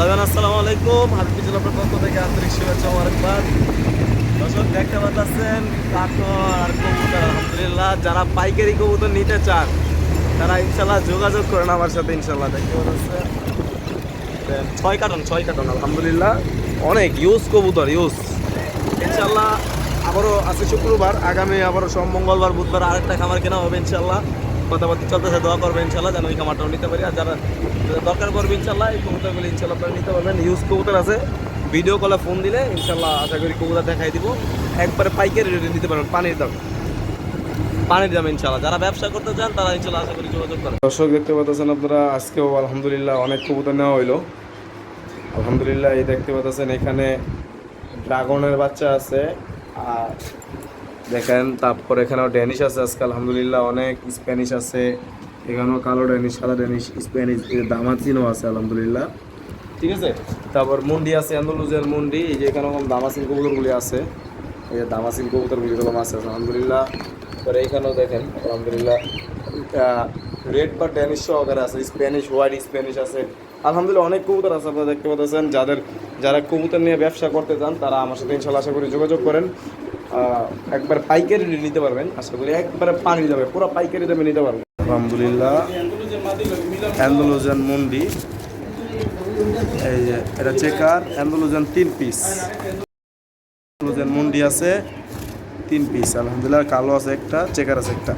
আসসালামু আলাইকুম। পক্ষ থেকে আন্তরিক যারা পাইকারি কবুতর নিতে চান, তারা ইনশাল্লাহ যোগাযোগ করেন আমার সাথে ইনশাল্লাহ দেখতে পাচ্ছেন ছয় কার্টন ছয় কার্টন, আলহামদুলিল্লাহ। অনেক ইউজ কবুতর ইউজ ইনশাল্লাহ আবারও আছে শুক্রবার, আগামী আবারও সোম মঙ্গলবার, বুধবার আরেকটা খাবার কেনা হবে ইনশাল্লাহ কথাবার্তা চলতেছে, দোয়া করবে ইনশাল্লাহ যেন ওই খামারটাও নিতে পারি। আর যারা দরকার করবে ইনশাল্লাহ, এই কবুতরগুলো ইনশাল্লাহ নিতে পারবেন। ইউজ কবুতর আছে। ভিডিও কলে ফোন দিলে ইনশাল্লাহ আশা করি কবুতর দেখাই দিব। একবারে পাইকারি রেটে নিতে পারবেন, পানির দাম। পানির দাম ইনশাল্লাহ। যারা ব্যবসা করতে চান, তারা ইনশাল্লাহ আশা করি যোগাযোগ করেন। দর্শক, দেখতে পাচ্ছেন আপনারা, আজকেও আলহামদুলিল্লাহ অনেক কবুতর নেওয়া হইল। আলহামদুলিল্লাহ, এই দেখতে পাচ্ছেন এখানে ড্রাগনের বাচ্চা আছে। আর দেখেন, তারপর এখানেও ড্যানিশ আছে, আজকে আলহামদুলিল্লাহ অনেক স্প্যানিশ আছে। এখানেও কালো ড্যানিশ সাদা ড্যানিশ স্প্যানিশ দামাচিনও আছে, আলহামদুলিল্লাহ। ঠিক আছে? তারপর মুন্ডি আছে অ্যান্ডালুজের মুন্ডি, এই যে এখানে দামাসিন কবুতরগুলি আছে। এই যে দামাসিন কবুতরগুলি এরকম আছে, আলহামদুলিল্লাহ। তারপরে এইখানেও দেখেন, আলহামদুলিল্লাহ রেড বা ড্যানিশ সহকারে আছে স্প্যানিশ হোয়াইট স্প্যানিশ আছে। আলহামদুলিল্লাহ অনেক কবুতর আছে, আপনারা দেখতে পাচ্ছেন। যাদের, যারা কবুতর নিয়ে ব্যবসা করতে চান, তারা আমার সাথে ইনশাল্লাহ আশা করি যোগাযোগ করেন। একবার পাইকারি নিতে পারবেন, আশা করি একবারে পানি যাবে, পুরো পাইকারি দামে নিতে পারবেন। আলহামদুলিল্লাহ, অ্যান্ডালুজান মুন্ডি, এই যে, এটা চেকার, অ্যান্ডালুজান তিন পিস। অ্যান্ডালুজান মুন্ডি আছে, তিন পিস, আলহামদুলিল্লাহ কালো আছে একটা, চেকার আছে একটা।